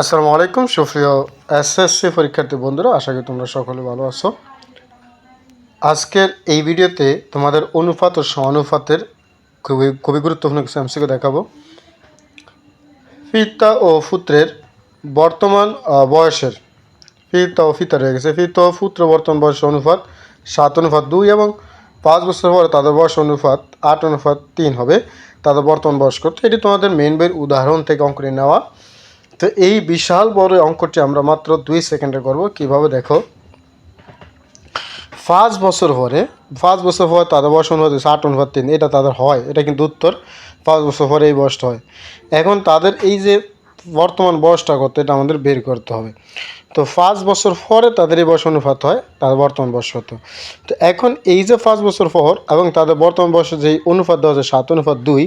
আসসালামু আলাইকুম, সুপ্রিয় এসএসসি পরীক্ষার্থী বন্ধুরা, আশা করি তোমরা সকলে ভালো আছো। আজকের এই ভিডিওতে তোমাদের অনুপাত ও সমানুপাতের খুবই খুবই গুরুত্বপূর্ণ কিছু এমসিকে দেখাবো। পিতা ও পুত্রের বর্তমান বয়সের পিতা ও পিতা রয়ে গেছে। পিতা ও পুত্র বর্তমান বয়স অনুপাত সাত, অনুপাত দুই এবং পাঁচ বছর পরে তাদের বয়স অনুপাত আট, অনুপাত তিন হবে। তাদের বর্তমান বয়স কত? এটি তোমাদের মেন বইয়ের উদাহরণ থেকে অঙ্ক নিয়ে নেওয়া। তো এই বিশাল বড় অঙ্কটি আমরা মাত্র দুই সেকেন্ডে করব। কীভাবে দেখো? পাঁচ বছর পরে, পাঁচ বছর পরে তাদের বয়স অনুপাত ষাট অনুপাত তিন, এটা তাদের হয়, এটা কিন্তু উত্তর। পাঁচ বছর পরে এই বয়সটা হয়। এখন তাদের এই যে বর্তমান বয়সটা কত, এটা আমাদের বের করতে হবে। তো পাঁচ বছর পরে তাদের এই বয়স অনুপাত হয় তাদের বর্তমান বয়স কত। তো এখন এই যে পাঁচ বছর পর এবং তাদের বর্তমান বয়সে যেই অনুপাত দেওয়া হচ্ছে সাত অনুপাত দুই,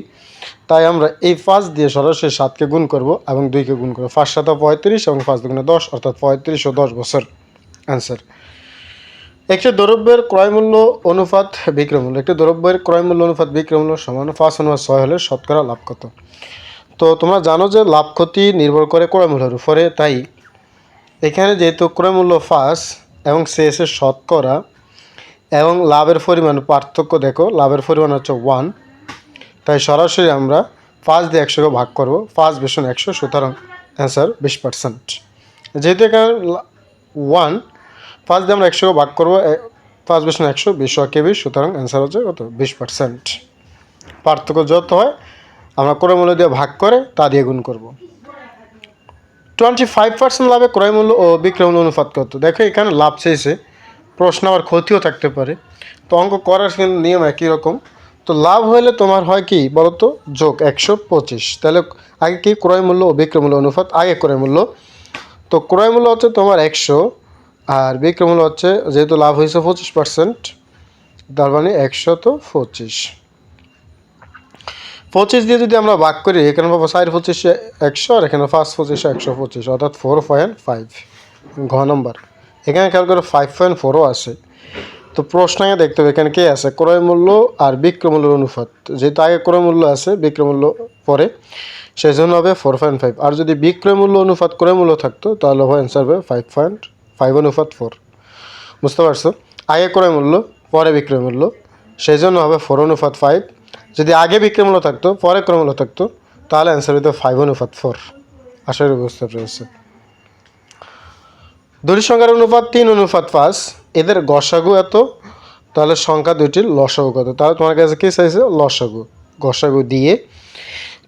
তাই আমরা এই পাঁচ দিয়ে সরাসরি সাতকে গুণ করব এবং দুইকে গুণ করব। পাঁচ সাত পঁয়ত্রিশ এবং পাঁচ দুগুণে দশ, অর্থাৎ পঁয়ত্রিশ ও দশ বছর। অ্যান্সার একটি দ্রব্যের ক্রয়মূল্য অনুপাত বিক্রয়মূল্য একটি দ্রব্যের ক্রয়মূল্য অনুপাত বিক্রয়মূল্য সমান পাঁচ অনুপাত ছয় হলে শতকরা লাভ কত? তো তোমরা জানো যে লাভ ক্ষতি নির্ভর করে ক্রয়মূল্যের উপরে, তাই এখানে যেহেতু ক্রয়মূল্য পাঁচ এবং শেষে শতকরা এবং লাভের পরিমাণ পার্থক্য দেখো, লাভের পরিমাণ হচ্ছে ওয়ান তাই সরাসরি আমরা পাঁচ দিয়ে একশোকে ভাগ করব, পাঁচ বেসন একশো, সুতরাং অ্যান্সার বিশ পার্সেন্ট যেহেতু এখানে ওয়ান পাঁচ দিয়ে আমরা একশোকে ভাগ করব পাঁচ বেসন একশো, বিশ কে বিশ, সুতরাং অ্যান্সার হচ্ছে কত? বিশ পার্সেন্ট পার্থক্য যত হয় আমরা ক্রয়মূল্য দিয়ে ভাগ করে তা দিয়ে গুণ করব। টোয়েন্টি ফাইভ পার্সেন্ট লাভে ক্রয়মূল্য ও বিক্রয়মূল্য অনুপাত কত? দেখো, এখানে লাভ চেয়েছে। প্রশ্ন আবার ক্ষতিও থাকতে পারে। তো অঙ্ক করার নিয়ম একই রকম। তো লাভ হলে তোমার হয় কি বলো তো যোগ একশো পঁচিশ। তাহলে আগে কি? ক্রয় মূল্য ও বিক্রয় মূল্য অনুপাত, আগে ক্রয় মূল্য। তো ক্রয় মূল্য হচ্ছে তোমার একশো, আর বিক্রয় মূল্য হচ্ছে, যেহেতু লাভ হয়েছে পঁচিশ পার্সেন্ট তার মানে একশো তো পঁচিশ। পঁচিশ দিয়ে যদি আমরা ভাগ করি, এখানে পাবো চার পঁচিশে একশো আর এখানে পাঁচ পঁচিশে একশো পঁচিশ, অর্থাৎ ফোর পয়েন্ট ফাইভ ঘ নম্বর। এখানে খেয়াল করে ফাইভ পয়েন্ট ফোরও আছে। তো প্রশ্ন প্রশ্নে দেখতে হবে, এখানে কে আছে? ক্রয় মূল্য আর বিক্রয় অনুপাত। যেহেতু আগে ক্রয় মূল্য আছে, বিক্রয় মূল্য পরে সেই জন্য হবে ফোর পয়েন্ট ফাইভ আর যদি বিক্রয় মূল্য অনুপাত ক্রয় মূল্য থাকতো, তাহলে হবে অ্যান্সার হবে ফাইভ পয়েন্ট ফাইভ অনুপাত ফোর বুঝতে পারছ? আগে ক্রয় মূল্য, পরে বিক্রয় মূল্য সেই জন্য হবে ফোর অনুপাত ফাইভ যদি আগে বিক্রয় মূল্য থাকতো, পরে ক্রয় থাকতো, তাহলে অ্যান্সার হতো ফাইভ অনুপাত ফোর আশা করি বুঝতে পেরেছে দুটি সংখ্যার অনুপাত তিন, অনুপাত পাঁচ। এদের গসাগু এত, তাহলে সংখ্যা দুইটির লসাগু কত? তাহলে তোমার কাছে কী চাইছে? লসাগু। গসাগু দিয়ে।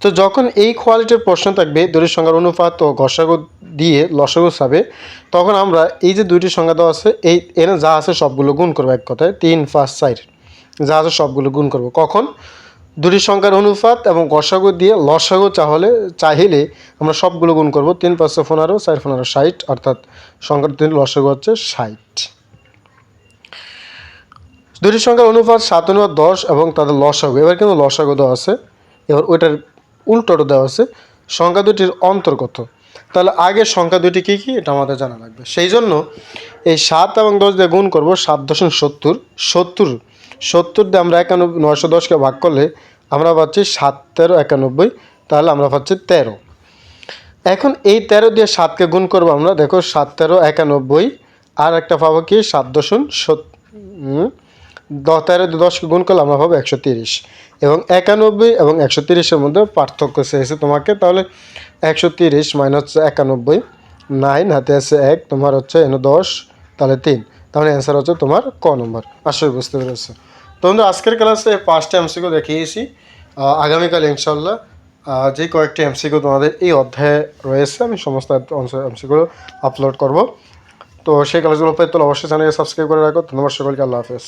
তো যখন এই কোয়ালিটির প্রশ্ন থাকবে, দুটি সংখ্যার অনুপাত ও গসাগু দিয়ে লসাগু চাবে তখন আমরা এই যে দুইটি সংখ্যা দেওয়া আছে, এই, এনে যা আছে সবগুলো গুণ করব এক কথায়। তিন, পাঁচ, চার। যা আছে সবগুলো গুণ করব। কখন? দুটি সংখ্যার অনুপাত এবং গসাগু দিয়ে লসাগু চাহলে, চাহিলে আমরা সবগুলো গুণ করব, তিন পাঁচশো পনেরো, চার পনেরো ষাট, অর্থাৎ সংখ্যার তিন লসাগু হচ্ছে ষাট। দুটি সংখ্যার অনুপাত সাত অনুপাত দশ এবং তাদের লসাগু, এবার কিন্তু লসাগু দেওয়া আছে, এবার ওইটার উল্টোটা দেওয়া আছে, সংখ্যা দুটির অন্তর্গত তাহলে আগে সংখ্যা দুটি কী কী? এটা আমাদের জানা লাগবে। সেই জন্য এই সাত এবং দশ দিয়ে গুণ করব সাত দশম সত্তর সত্তর সত্তর দিয়ে আমরা একানব্বই, নয়শো দশকে ভাগ করলে আমরা পাচ্ছি সাত, তেরো, একানব্বই, তাহলে আমরা পাচ্ছি তেরো। এখন এই তেরো দিয়ে সাতকে গুণ করব আমরা, দেখো সাত, তেরো, একানব্বই, আর একটা পাবো কি সাত দশমিক সত দশ, তেরো দশকে গুণ করলে আমরা পাবো একশো তিরিশ। এবং একানব্বই এবং একশো তিরিশের মধ্যে পার্থক্য চেয়েছে তোমাকে, তাহলে একশো তিরিশ মাইনাস একানব্বই, নাইন হাতে আছে এক, তোমার হচ্ছে এনে দশ, তাহলে তিন। তাহলে অ্যান্সার হচ্ছে তোমার ক নম্বর আসলে বুঝতে পেরেছ। তো বন্ধু, আজকের ক্লাসে পাঁচটা এমসিকিউ দেখিয়েছি। আগামীকাল ইনশাল্লাহ যে কয়েকটি এমসিকিউ তোমাদের এই অধ্যায়ে রয়েছে, আমি সমস্ত এমসিকিউ আপলোড করব। তো সেই ক্লাসগুলো পেয়ে তোলা অবশ্যই জানিয়ে সাবস্ক্রাইব করে রাখো। ধন্যবাদ সকলকে, আল্লাহ হাফেজ।